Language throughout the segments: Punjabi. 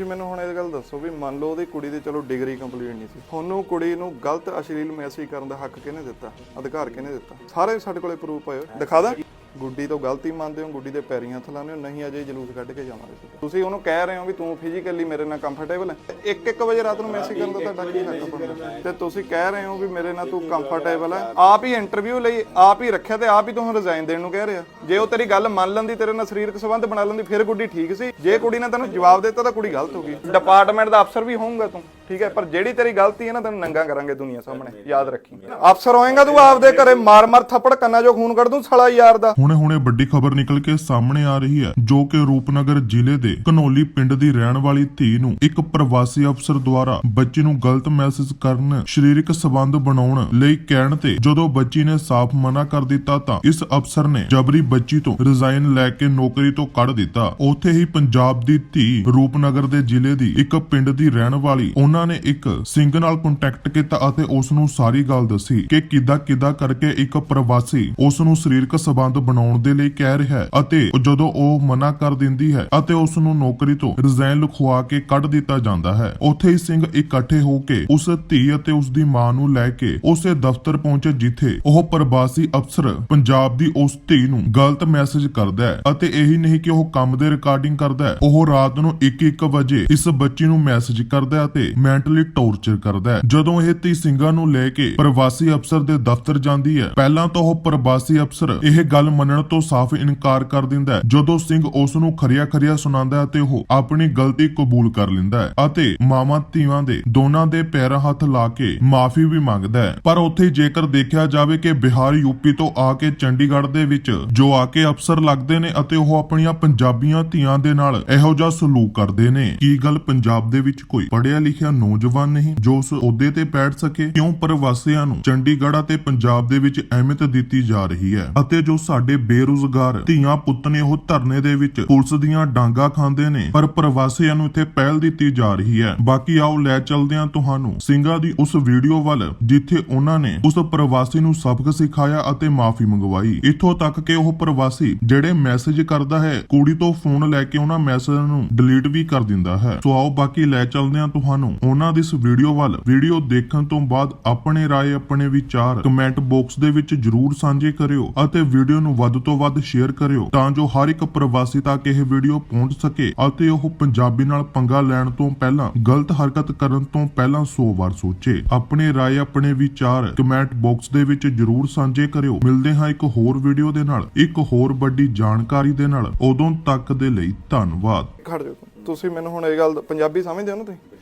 ਤੁਸੀਂ ਮੈਨੂੰ ਹੁਣ ਇਹ ਗੱਲ ਦੱਸੋ ਵੀ ਮੰਨ ਲਓ ਉਹਦੀ ਕੁੜੀ ਦੀ ਚਲੋ ਡਿਗਰੀ ਕੰਪਲੀਟ ਨਹੀਂ ਸੀ। ਤੁਹਾਨੂੰ ਕੁੜੀ ਨੂੰ ਗਲਤ ਅਸ਼ਲੀਲ ਮੈਸੇਜ ਕਰਨ ਦਾ ਹੱਕ ਕਿਹਨੇ ਦਿੱਤਾ? ਅਧਿਕਾਰ ਕਿਹਨੇ ਦਿੱਤਾ? ਸਾਰੇ ਸਾਡੇ ਕੋਲੇ ਪ੍ਰੂਫ ਆਏ ਦਿਖਾ ਦਾਂ? ਗੁੱਡੀ ਤੋਂ ਗਲਤੀ ਮੰਨਦੇ ਹੋ, ਗੁੱਡੀ ਦੇ ਪੈਰੀਂ ਹੱਥ ਲਾਉਂਦੇ ਹੋ, ਨਹੀਂ ਅਜੇ ਜਲੂਸ ਕੱਢ ਕੇ ਜਾਵਾਂਗੇ ਤੁਸੀਂ ਉਹਨੂੰ ਕਹਿ ਰਹੇ ਹੋ ਵੀ ਤੂੰ ਫਿਜ਼ੀਕਲੀ ਮੇਰੇ ਨਾਲ ਕੰਫਰਟੇਬਲ ਹੈ। ਇੱਕ ਇੱਕ ਵਜੇ ਰਾਤ ਨੂੰ ਮੈਸੇਜ ਕਰਨ ਦਾ ਤੁਹਾਡਾ ਕੀ ਹੱਕ ਬਣਦਾ ਤੇ ਤੁਸੀਂ ਕਹਿ ਰਹੇ ਹੋ ਵੀ ਮੇਰੇ ਨਾਲ ਤੂੰ ਕੰਫਰਟੇਬਲ ਹੈ। ਆਪ ਹੀ ਇੰਟਰਵਿਊ ਲਈ, ਆਪ ਹੀ ਰੱਖਿਆ ਤੇ ਆਪ ਹੀ ਤੂੰ ਰਿਜ਼ਾਈਨ ਦੇਣ ਨੂੰ ਕਹਿ ਰਿਹਾ। ਜੇ ਉਹ ਤੇਰੀ ਗੱਲ ਮੰਨ ਲੈਂਦੀ, ਤੇਰੇ ਨਾਲ ਸਰੀਰਕ ਸੰਬੰਧ ਬਣਾ ਲੈਂਦੀ, ਫਿਰ ਗੁੱਡੀ ਠੀਕ ਸੀ। ਜੇ ਕੁੜੀ ਨੇ ਤੈਨੂੰ ਜਵਾਬ ਦਿੱਤਾ, ਤਾਂ ਕੁੜੀ ਗਲਤ ਹੋ ਗਈ। ਡਿਪਾਰਟਮੈਂਟ ਦਾ ਅਫਸਰ ਵੀ ਹੋਊਗਾ ਤੂੰ, ਠੀਕ ਹੈ? ਪਰ ਜਿਹੜੀ ਤੇਰੀ ਗਲਤੀ ਹੈ ਨਾ, ਤੈਨੂੰ ਨੰਗਾ ਕਰਾਂਗੇ ਦੁਨੀਆ ਸਾਹਮਣੇ। ਯਾਦ ਰੱਖੀ। ਅਫਸਰ ਹੋਏਗਾ ਤੂੰ ਆਪਦੇ ਘਰੇ ਮਾਰ ਮਾਰ ਥੱਪੜ, ਕੰਨਾਂ 'ਚੋਂ ਖੂਨ ਕੱਢ ਦੂੰ, ਸਾਲਾ ਯਾਰ ਦਾ। ਹੁਣੇ ਹੁਣੇ ਵੱਡੀ ਖਬਰ ਨਿਕਲ ਕੇ ਸਾਹਮਣੇ ਆ ਰਹੀ ਹੈ, ਜੋ ਕਿ ਰੂਪਨਗਰ ਜ਼ਿਲ੍ਹੇ ਦੇ ਕਨੌਲੀ ਪਿੰਡ ਦੀ ਰਹਿਣ ਵਾਲੀ ਧੀ ਨੂੰ ਇੱਕ ਪ੍ਰਵਾਸੀ ਅਫਸਰ ਦੁਆਰਾ ਬੱਚੀ ਨੂੰ ਗਲਤ ਮੈਸੇਜ ਕਰਨ, ਸਰੀਰਕ ਸਬੰਧ ਬਣਾਉਣ ਲਈ ਕਹਿਣ ਤੇ ਜਦੋਂ ਬੱਚੀ ਨੇ ਸਾਫ਼ ਮਨਾ ਕਰ ਦਿੱਤਾ ਤਾਂ ਇਸ ਅਫਸਰ ਨੇ ਜਬਰੀ ਬੱਚੀ ਤੋਂ ਰਿਜ਼ਾਈਨ ਲੈ ਕੇ ਨੌਕਰੀ ਤੋਂ ਕੱਢ ਦਿੱਤਾ। ਉੱਥੇ ਹੀ ਪੰਜਾਬ ਦੀ ਧੀ ਰੂਪਨਗਰ ਦੇ ਜ਼ਿਲ੍ਹੇ ਦੀ ਇੱਕ ਪਿੰਡ ਦੀ ਰਹਿਣ ਵਾਲੀ, ਉਹਨਾਂ ਨੇ ਇੱਕ ਸਿੰਘ ਨਾਲ ਕੰਟੈਕਟ ਕੀਤਾ ਅਤੇ ਉਸ ਨੂੰ ਸਾਰੀ ਗੱਲ ਦੱਸੀ ਕਿ ਕਿੱਦਾਂ ਕਿੱਦਾਂ ਕਰਕੇ ਇੱਕ ਪ੍ਰਵਾਸੀ ਉਸ ਨੂੰ ਸਰੀਰਕ ਸਬੰਧ ਬਣਾਉਣ ਦੇ ਲਈ ਕਹਿ ਰਿਹਾ ਹੈ ਅਤੇ ਜਦੋਂ ਉਹ ਮਨਾ ਕਰ ਦਿੰਦੀ ਹੈ ਅਤੇ ਉਸ ਨੂੰ ਨੌਕਰੀ ਤੋਂ ਰਿਜ਼ਾਈਨ ਲਿਖਵਾ ਕੇ ਕੱਢ ਦਿੱਤਾ ਜਾਂਦਾ ਹੈ, ਉੱਥੇ ਹੀ ਸਿੰਘ ਇਕੱਠੇ ਹੋ ਕੇ ਉਸ ਧੀ ਅਤੇ ਉਸ ਦੀ ਮਾਂ ਨੂੰ ਲੈ ਕੇ ਉਸੇ ਦਫ਼ਤਰ ਪਹੁੰਚੇ ਜਿੱਥੇ ਉਹ ਪ੍ਰਵਾਸੀ ਅਫਸਰ ਪੰਜਾਬ ਦੀ ਉਸ ਧੀ ਨੂੰ ਗਲਤ ਮੈਸੇਜ ਕਰਦਾ ਹੈ ਅਤੇ ਇਹੀ ਨਹੀਂ ਕਿ ਉਹ ਕੰਮ ਦੇ ਰਿਕਾਰਡਿੰਗ ਕਰਦਾ ਹੈ, ਉਹ ਰਾਤ ਨੂੰ 1-1 ਵਜੇ ਇਸ ਬੱਚੀ ਨੂੰ ਮੈਸੇਜ ਕਰਦਾ ਹੈ ਅਤੇ ਮੈਂਟਲੀ ਟੌਰਚਰ ਕਰਦਾ ਹੈ। ਜਦੋਂ ਇਹ ਧੀ ਸਿੰਘਾਂ ਨੂੰ ਲੈ ਕੇ ਪ੍ਰਵਾਸੀ ਅਫਸਰ ਦੇ ਦਫ਼ਤਰ ਜਾਂਦੀ ਹੈ, ਪਹਿਲਾਂ ਤਾਂ ਉਹ ਪ੍ਰਵਾਸੀ ਅਫਸਰ ਇਹ ਗੱਲ ਮੰਨਣ ਤੋਂ ਸਾਫ਼ ਇਨਕਾਰ ਕਰ ਦਿੰਦਾ ਹੈ। ਜਦੋਂ ਸਿੰਘ ਉਸ ਨੂੰ ਖਰੀਆ ਖਰੀਆ ਸੁਣਾਉਂਦਾ ਹੈ ਤੇ ਉਹ ਆਪਣੀ ਗਲਤੀ ਕਬੂਲ ਕਰ ਲੈਂਦਾ ਹੈ ਅਤੇ ਮਾਮਾ ਧੀਵਾਂ ਦੇ ਦੋਨਾਂ ਦੇ ਪੈਰਾਂ ਹੱਥ ਲਾ ਕੇ ਮਾਫੀ ਵੀ ਮੰਗਦਾ ਹੈ। ਪਰ ਉੱਥੇ ਜੇਕਰ ਦੇਖਿਆ ਜਾਵੇ ਕਿ ਬਿਹਾਰ ਯੂਪੀ ਤੋਂ ਆ ਕੇ ਚੰਡੀਗੜ੍ਹ ਦੇ ਵਿੱਚ ਜੋ ਆ ਕੇ ਅਫਸਰ ਲੱਗਦੇ ਨੇ ਅਤੇ ਉਹ ਆਪਣੀਆਂ ਪੰਜਾਬੀਆਂ ਧੀਆਂ ਦੇ ਨਾਲ ਇਹੋ ਜਿਹਾ ਸਲੂਕ ਕਰਦੇ ਨੇ, ਕੀ ਗੱਲ ਪੰਜਾਬ ਦੇ ਵਿੱਚ ਕੋਈ ਪੜ੍ਹਿਆ ਲਿਖਿਆ ਨੌਜਵਾਨ ਨਹੀਂ ਜੋ ਉਸ ਅਹੁਦੇ ਤੇ ਬੈਠ ਸਕੇ? ਕਿਉਂ ਪ੍ਰਵਾਸੀਆਂ ਨੂੰ ਚੰਡੀਗੜ੍ਹ ਅਤੇ ਪੰਜਾਬ ਦੇ ਵਿੱਚ ਅਹਿਮੀਅਤ ਦਿੱਤੀ ਜਾ ਰਹੀ ਹੈ ਅਤੇ ਜੋ ਸਾਡੇ ਬੇਰੁਜ਼ਗਾਰ ਧੀਆਂ ਪੁੱਤ ਨੇ ਉਹ ਧਰਨੇ ਦੇ ਵਿੱਚ ਪੁਲਿਸ ਦੀਆਂ ਡਾਂਗਾ ਖਾਂਦੇ ਨੇ, ਪਰ ਪ੍ਰਵਾਸੀਆਂ ਨੂੰ ਇੱਥੇ ਪਹਿਲ ਦਿੱਤੀ ਜਾ ਰਹੀ ਹੈ। ਬਾਕੀ ਆਓ ਲੈ ਚਲਦੇ ਹਾਂ ਤੁਹਾਨੂੰ ਸਿੰਘਾਂ ਦੀ ਉਸ ਵੀਡੀਓ ਵੱਲ, ਜਿੱਥੇ ਉਹਨਾਂ ਨੇ ਉਸ ਪ੍ਰਵਾਸੀ ਨੂੰ ਸਬਕ ਸਿਖਾਇਆ ਅਤੇ ਮਾਫੀ ਮੰਗਵਾਈ। ਇੱਥੋਂ ਤੱਕ ਕਿ ਉਹ ਪ੍ਰਵਾਸੀ ਜਿਹੜੇ ਮੈਸੇਜ ਕਰਦਾ ਹੈ, ਕੁੜੀ ਤੋਂ ਫੋਨ ਲੈ ਕੇ ਉਹਨਾਂ ਮੈਸੇਜ ਨੂੰ ਡਿਲੀਟ ਵੀ ਕਰ ਦਿੰਦਾ ਹੈ। ਸੋ ਆਓ ਬਾਕੀ ਲੈ ਚਲਦੇ ਹਾਂ ਤੁਹਾਨੂੰ ਉਹਨਾਂ ਦੀ ਇਸ ਵੀਡੀਓ ਵੱਲ, ਵੀਡੀਓ ਦੇਖਣ ਤੋਂ ਬਾਅਦ ਆਪਣੇ ਰਾਏ, ਆਪਣੇ ਵਿਚਾਰ ਕਮੈਂਟ ਬਾਕਸ ਦੇ ਵਿੱਚ ਜਰੂਰ ਸਾਂਝੇ ਕਰਿਓ ਅਤੇ ਵੀਡੀਓ ਨੂੰ ਵੱਧ ਤੋਂ ਵੱਧ ਸ਼ੇਅਰ ਕਰਿਓ ਤਾਂ ਜੋ ਹਰ ਇੱਕ ਪ੍ਰਵਾਸੀ ਤੱਕ ਇਹ ਵੀਡੀਓ ਪਹੁੰਚ ਸਕੇ ਅਤੇ ਉਹ ਪੰਜਾਬੀ ਨਾਲ ਪੰਗਾ ਲੈਣ ਤੋਂ ਪਹਿਲਾਂ ਗਲਤ ਹਰਕਤ ਕਰਨ ਤੋਂ ਪਹਿਲਾਂ 100 ਵਾਰ ਸੋਚੇ। ਆਪਣੇ ਰਾਏ, ਆਪਣੇ ਵਿਚਾਰ ਕਮੈਂਟ ਬਾਕਸ ਦੇ ਵਿੱਚ ਜਰੂਰ ਸਾਂਝੇ ਕਰਿਓ। ਮਿਲਦੇ ਹਾਂ ਇੱਕ ਹੋਰ ਵੀਡੀਓ ਦੇ ਨਾਲ। ਇੱਕ ਹੋਰ ਵੱਡੀ ਜਾਣਕਾਰੀ ਦੇ ਨਾਲ। ਉਦੋਂ ਤੱਕ ਦੇ ਲਈ ਧੰਨਵਾਦ। ਖੜ ਜਾਓ। ਤੁਸੀਂ ਮੈਨੂੰ ਹੁਣ ਇਹ ਗੱਲ ਪੰਜਾਬੀ ਸਮਝਦੇ ਹੋ ਨਾ ਤੁਸੀਂ?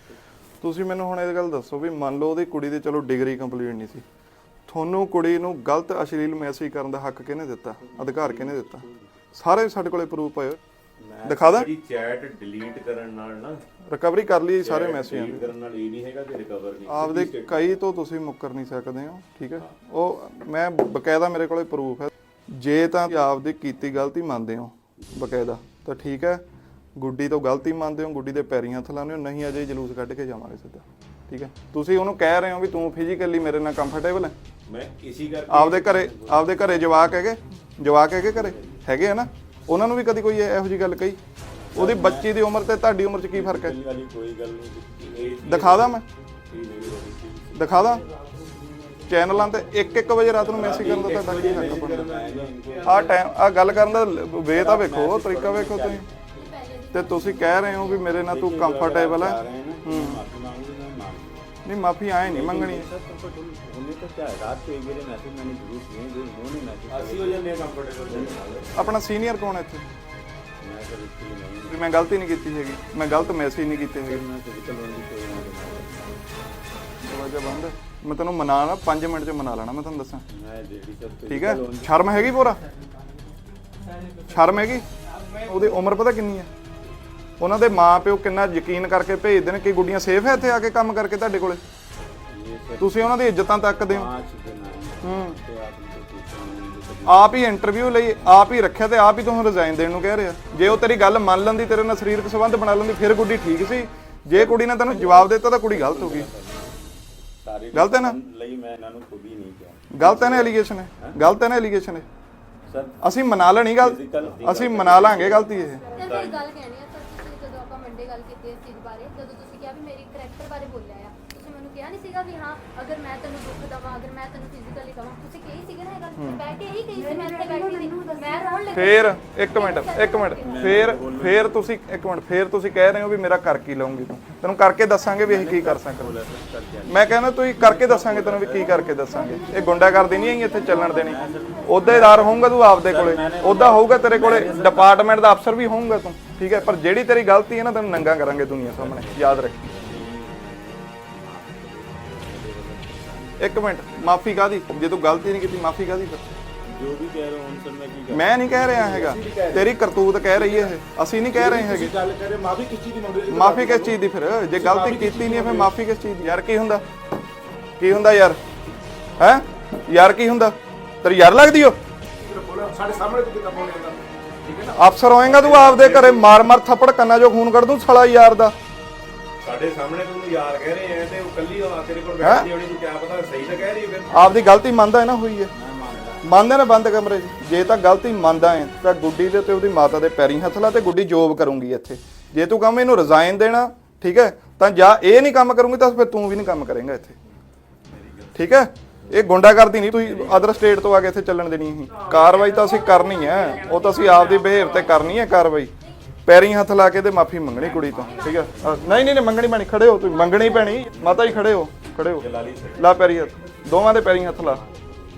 ਤੁਸੀਂ ਮੈਨੂੰ ਹੁਣ ਇਹ ਗੱਲ ਦੱਸੋ ਵੀ ਮੰਨ ਲਓ ਉਹਦੀ ਕੁੜੀ ਦੀ ਚਲੋ ਡਿਗਰੀ ਕੰਪਲੀਟ ਨਹੀਂ ਸੀ। ਤੁਹਾਨੂੰ ਕੁੜੀ ਨੂੰ ਗਲਤ ਅਸ਼ਲੀਲ ਮੈਸੇਜ ਕਰਨ ਦਾ ਹੱਕ ਕਿਹਨੇ ਦਿੱਤਾ? ਅਧਿਕਾਰ ਕਿਹਨੇ ਦਿੱਤਾ? ਸਾਰੇ ਸਾਡੇ ਕੋਲੇ ਪ੍ਰੂਫ ਪਏ। ਦਿਖਾ ਦਾਂ? ਚੈਟ ਡਿਲੀਟ ਕਰਨ ਨਾਲ ਨਾ ਰਿਕਵਰੀ ਕਰ ਲਈ ਸਾਰੇ ਮੈਸੇਜਾਂ ਡਿਲੀਟ ਕਰਨ ਨਾਲ ਇਹ ਨਹੀਂ ਹੈਗਾ ਕਿ ਰਿਕਵਰ ਨਹੀਂ। ਆਪਦੇ ਕਈ ਤੋਂ ਤੁਸੀਂ ਮੁੱਕਰ ਨਹੀਂ ਸਕਦੇ ਹੋ ਠੀਕ ਹੈ? ਉਹ ਮੈਂ ਬਕਾਇਦਾ ਮੇਰੇ ਕੋਲੇ ਪ੍ਰੂਫ ਹੈ। ਜੇ ਤਾਂ ਆਪਦੀ ਕੀਤੀ ਗਲਤੀ ਮੰਨਦੇ ਹੋ ਬਕਾਇਦਾ ਤਾਂ ਠੀਕ ਹੈ। ਗੁੱਡੀ ਤੋਂ ਗਲਤੀ ਮੰਨਦੇ ਹੋ ਗੁੱਡੀ ਦੇ ਪੈਰੀਂ ਹੱਥ ਲਾਉਂਦੇ ਹੋ ਨਹੀਂ ਅਜੇ ਜਲੂਸ ਕੱਢ ਕੇ ਜਾਵਾਂਗੇ ਸਿੱਧਾ ਠੀਕ ਹੈ? ਤੁਸੀਂ ਉਹਨੂੰ ਕਹਿ ਰਹੇ ਹੋ ਵੀ ਤੂੰ ਫਿਜ਼ੀਕਲੀ ਮੇਰੇ ਨਾਲ ਕੰਫਰਟੇਬਲ ਹੈ। ਮੈਂ ਇਸੀ ਕਰਕੇ ਆਪਦੇ ਘਰੇ ਆਪਦੇ ਘਰੇ ਜਵਾਕ ਹੈਗੇ ਜਵਾਕ ਹੈਗੇ ਘਰੇ? ਹੈਗੇ ਆ ਨਾ? ਉਹਨਾਂ ਨੂੰ ਵੀ ਕਦੀ ਕੋਈ ਇਹੋ ਜੀ ਗੱਲ ਕਹੀ? ਉਹਦੀ ਬੱਚੀ ਦੀ ਉਮਰ ਤੇ ਤੁਹਾਡੀ ਉਮਰ 'ਚ ਕੀ ਫ਼ਰਕ ਹੈ? ਵਾਲੀ ਕੋਈ ਗੱਲ ਨਹੀਂ। ਇਹ ਦਿਖਾ ਦਾਂ ਮੈਂ? ਦਿਖਾ ਦਾਂ? ਚੈਨਲਾਂ ਤੇ ਇੱਕ ਇੱਕ ਵਜੇ ਰਾਤ ਨੂੰ ਮੈਸੇਜ ਕਰਨ ਦਾ ਤੁਹਾਡਾ ਕੀ ਹੱਕ ਬਣਦਾ? ਆ ਟਾਈਮ ਆ ਗੱਲ ਕਰਨ ਦਾ ਵੇ ਤਾਂ ਵੇਖੋ ਤਰੀਕਾ ਵੇਖੋ ਤੁਸੀਂ। ਤੇ ਤੁਸੀਂ ਕਹਿ ਰਹੇ ਹੋ ਵੀ ਮੇਰੇ ਨਾਲ ਤੂੰ ਕੰਫਰਟੇਬਲ ਹੈ। ਹੂੰ ਨਹੀਂ ਮਾਫੀ ਆਏ ਨਹੀਂ ਮੰਗਣੀ उन्हें तो क्या है रात को एक मेरे मैसेज मैंने जरूर किए हैं, जो उन्होंने मैसेज ਅਸੀਂ ਹੋ ਜਾਂਦੇ ਕੰਫਰਟੇਬਲ ਆਪਣਾ ਸੀਨੀਅਰ ਕੌਣ ਹੈ ਇੱਥੇ मैं सर इसके लिए नहीं ਵੀ ਮੈਂ ਗਲਤੀ ਨਹੀਂ ਕੀਤੀ ਹੈਗੀ ਮੈਂ ਗਲਤ ਮੈਸੇਜ ਨਹੀਂ ਕੀਤੇ ਹੈਗੇ मैं फिजिकल वाली को यहाँ पे ਦਰਵਾਜ਼ਾ ਬੰਦ ਹੈ। ਮੈਂ ਤੈਨੂੰ ਮਨਾ ਲਾ 5 ਮਿੰਟ 'ਚ ਮਨਾ ਲੈਣਾ ਮੈਂ ਤੁਹਾਨੂੰ ਦੱਸਾਂ मैं लेडी सर ਠੀਕ ਹੈ ਸ਼ਰਮ ਹੈਗੀ ਪੂਰਾ ਸ਼ਰਮ ਹੈਗੀ ਉਹਦੀ ਉਮਰ ਪਤਾ ਕਿੰਨੀ ਹੈ ਉਹਨਾਂ ਦੇ ਮਾਂ ਪਿਓ ਕਿੰਨਾ ਯਕੀਨ ਕਰਕੇ ਭੇਜਦੇ ਨੇ ਕਿ ਗੁੱਡੀਆਂ ਸੇਫ ਹੈ ਇੱਥੇ ਆ ਕੇ ਕੰਮ ਕਰਕੇ ਤੁਹਾਡੇ ਕੋਲੇ? ਤੁਸੀਂ ਉਹਨਾਂ ਦੀ ਇੱਜ਼ਤਾਂ ਤੱਕਦੇ ਹੋ। ਹੂੰ। ਆਪ ਹੀ ਇੰਟਰਵਿਊ ਲਈ ਆਪ ਹੀ ਰੱਖਿਆ ਤੇ ਆਪ ਹੀ ਤੁਹਾਨੂੰ ਰਿਜ਼ਾਈਨ ਦੇਣ ਨੂੰ ਕਹਿ ਰਿਹਾ ਜੇ ਉਹ ਤੇਰੀ ਗੱਲ ਮੰਨ ਲੈਂਦੀ ਤੇਰੇ ਨਾਲ ਸਰੀਰਕ ਸੰਬੰਧ ਬਣਾ ਲੈਂਦੀ ਫਿਰ ਗੁੱਡੀ ਠੀਕ ਸੀ। ਜੇ ਕੁੜੀ ਨੇ ਤੈਨੂੰ ਜਵਾਬ ਦਿੱਤਾ ਤਾਂ ਕੁੜੀ ਗਲਤ ਹੋ ਗਈ। ਗਲਤ ਹੈ ਨਾ? ਲਈ ਮੈਂ ਇਹਨਾਂ ਨੂੰ ਖੁਦ ਹੀ ਨਹੀਂ ਕਿਹਾ। ਗਲਤ ਹੈ ਨਾ ਐਲੀਗੇਸ਼ਨ ਹੈ? ਗਲਤ ਹੈ ਨਾ ਐਲੀਗੇਸ਼ਨ ਹੈ ਅਸੀਂ ਮਨਾ ਲੈਣੀ ਗੱਲ ਅਸੀਂ ਮਨਾ ਲਾਂਗੇ ਗਲਤੀ ਇਹ। ਗੱਲ ਕਹਿਣੀ ਹੈ ਜਦੋਂ ਆਪਾਂ ਮੰਡੇ ਗੱਲ ਕੀਤੀ ਇਸ ਚੀਜ਼ ਬਾਰੇ, ਜਦੋਂ ਤੁਸੀਂ ਕਿਹਾ ਵੀ ਮੇਰੀ ਕਰੈਕਟਰ ਬਾਰੇ ਬੋਲਿਆ ਆ ਤੁਸੀਂ ਮੈਨੂੰ ਕਿਹਾ ਨਹੀਂ ਸੀਗਾ ਵੀ ਹਾਂ ਅਗਰ ਮੈਂ ਤੈਨੂੰ ਦੁੱਖ ਦਵਾਂ ਅਗਰ ਮੈਂ ਤੈਨੂੰ ਫਿਜ਼ੀਕਲੀ ਕਵਾਂ ਤੁਸੀਂ ਕਹੀ ਸੀਗੇ ਨਾ ਇਹ ਗੱਲ? ਮੈਂ ਬੈਠ ਕੇ ਇਹੀ ਕਹੀ ਸੀ ਮੈਂ ਇੱਥੇ ਬੈਠੀ ਸੀ। ਮੈਂ ਰੋਣ ਲੱਗੀ। ਫੇਰ ਇੱਕ ਮਿੰਟ ਇੱਕ ਮਿੰਟ। ਫੇਰ ਫੇਰ ਤੁਸੀਂ ਇੱਕ ਮਿੰਟ ਫੇਰ ਤੁਸੀਂ ਕਹਿ ਰਹੇ ਹੋ ਵੀ ਮੇਰਾ ਕਰ ਕੀ ਲਊਂਗੀ ਤੂੰ? ਤੈਨੂੰ ਕਰਕੇ ਦੱਸਾਂਗੇ ਵੀ ਅਸੀਂ ਕੀ ਕਰ ਸਕਦੇ ਮੈਂ ਕਹਿੰਦਾ ਤੁਸੀਂ ਕਰਕੇ ਦੱਸਾਂਗੇ ਤੈਨੂੰ ਵੀ ਕੀ ਕਰਕੇ ਦੱਸਾਂਗੇ। ਇਹ ਗੁੰਡਾਗਰਦੀ ਨਹੀਂ ਆਈ ਇੱਥੇ ਚੱਲਣ ਦੇਣੀ। ਅਹੁਦੇਦਾਰ ਹੋਊਗਾ ਤੂੰ ਆਪਦੇ ਕੋਲੇ। ਉਹਦਾ ਹੋਊਗਾ ਤੇਰੇ ਕੋਲੇ ਡਿਪਾਰਟਮੈਂਟ ਦਾ ਅਫਸਰ ਵੀ ਹੋਊਗਾ ਤੂੰ। ਠੀਕ ਹੈ ਪਰ ਜਿਹੜੀ ਤੇਰੀ ਗਲਤੀ ਹੈ ਨਾ ਤੈਨੂੰ ਨੰਗਾ ਕਰਾਂਗੇ ਦੁਨੀਆ ਸਾਹਮਣੇ। ਯਾਦ ਰੱਖੀ। ਇੱਕ ਮਿੰਟ ਮਾਫੀ ਕਾਦੀ ਜੇ ਤੂੰ ਗਲਤੀ ਨਹੀਂ ਕੀਤੀ ਮਾਫੀ ਕਾਦੀ ਫਿਰ? ਜੋ ਵੀ ਕਹਿ ਰਹੇ ਹੋ ਹੁਣ ਸਰ ਮੈਂ ਕੀ ਮੈਂ ਨਹੀਂ ਕਹਿ ਰਿਹਾ ਹੈਗਾ। ਤੇਰੀ ਕਰਤੂਤ ਕਹਿ ਰਹੀ ਹੈ ਇਹ। ਅਸੀਂ ਨਹੀਂ ਕਹਿ ਰਹੇ ਹੈਗੇ। ਤੁਸੀਂ ਗੱਲ ਕਰੇ ਮਾਫੀ ਕਿਸ ਚੀਜ਼ ਦੀ ਮੰਗ ਰਹੇ ਮਾਫੀ ਕਿਸ ਚੀਜ਼ ਦੀ ਫਿਰ? ਜੇ ਗਲਤੀ ਕੀਤੀ ਨਹੀਂ ਹੈ ਫਿਰ ਮਾਫੀ ਕਿਸ ਚੀਜ਼ ਦੀ? ਯਾਰ ਕੀ ਹੁੰਦਾ? ਕੀ ਹੁੰਦਾ ਯਾਰ? ਹੈ? ਯਾਰ ਕੀ ਹੁੰਦਾ? ਤੇਰੀ ਯਾਰ ਲੱਗਦੀ ਓ? ਬੋਲੋ ਸਾਡੇ ਸਾਹਮਣੇ ਤੂੰ ਕਿੱਦਾਂ ਬੋਲ ਜਾਂਦਾ ਠੀਕ ਹੈ ਨਾ? ਅਫਸਰ ਹੋਏਗਾ ਤੂੰ ਆਪਦੇ ਘਰੇ। ਮਾਰ ਮਾਰ ਥੱਪੜ ਕੰਨਾਂ 'ਚੋਂ ਖੂਨ ਕੱਢ ਦੂੰ ਸਾਲਾ ਯਾਰ ਦਾ। ਸਾਡੇ ਸਾਹਮਣੇ ਤੂੰ ਯਾਰ ਕਹਿ ਰਹੇ ਆ ਤੇ ਉਹ ਕੱਲੀ ਆ ਤੇਰੇ ਕੋਲ ਹੈਂ? ਬੈਠੀ ਹੋਣੀ ਤੂੰ ਕਿਆ ਪਤਾ ਸਹੀ ਤਾਂ ਕਹਿ ਰਹੀ ਹੈ ਫਿਰ। ਆਪਦੀ ਗਲਤੀ ਮੰਨਦਾ ਹੈ ਨਾ ਹੋਈ ਹੈ। ਮੰਨਦਾ। ਮੰਨਦਾ ਨਾ ਬੰਦ ਕਮਰੇ 'ਚ। ਜੇ ਤਾਂ ਗਲਤੀ ਮੰਨਦਾ ਹੈ ਤਾਂ ਗੁੱਡੀ ਦੇ ਤੇ ਉਹਦੀ ਮਾਤਾ ਦੇ ਪੈਰੀਂ ਹੱਥ ਲਾ ਤੇ ਗੁੱਡੀ ਜੋਬ ਕਰੂੰਗੀ ਇੱਥੇ। ਜੇ ਤੂੰ ਕਹਵੇਂ ਇਹਨੂੰ ਰਿਜ਼ਾਈਨ ਦੇਣਾ ਠੀਕ ਹੈ ਤਾਂ ਜਾਂ ਇਹ ਨਹੀਂ ਕੰਮ ਕਰੂੰਗੀ ਤਾਂ ਫਿਰ ਤੂੰ ਵੀ ਨਹੀਂ ਕੰਮ ਕਰੇਂਗਾ ਇੱਥੇ। ਠੀਕ ਹੈ? ਇਹ ਗੁੰਡਾਗਰਦੀ ਨਹੀਂ ਤੁਸੀਂ ਅਦਰ ਸਟੇਟ ਤੋਂ ਆ ਕੇ ਇੱਥੇ ਚੱਲਣ ਦੇਣੀ ਸੀ ਕਾਰਵਾਈ ਤਾਂ ਅਸੀਂ ਕਰਨੀ ਹੈ। ਉਹ ਤਾਂ ਅਸੀਂ ਆਪਦੀ ਬਿਹੇਵ ਤੇ ਕਰਨੀ ਹੈ ਕਾਰਵਾਈ। ਪੈਰੀਂ ਹੱਥ ਲਾ ਕੇ ਤੇ ਮਾਫੀ ਮੰਗਣੀ ਕੁੜੀ ਤੋਂ ਠੀਕ ਹੈ ਅ, ਨਹੀਂ ਨਹੀਂ ਨਹੀਂ ਮੰਗਣੀ ਪੈਣੀ ਖੜੇ ਹੋ ਤੁਸੀਂ ਮੰਗਣੀ ਪੈਣੀ ਮਾਤਾ ਜੀ ਖੜੇ ਹੋ ਖੜੇ ਹੋ। ਲਾ ਪੈਰੀ ਹੱਥ ਦੋਵਾਂ ਦੇ ਪੈਰੀਂ ਹੱਥ ਲਾ।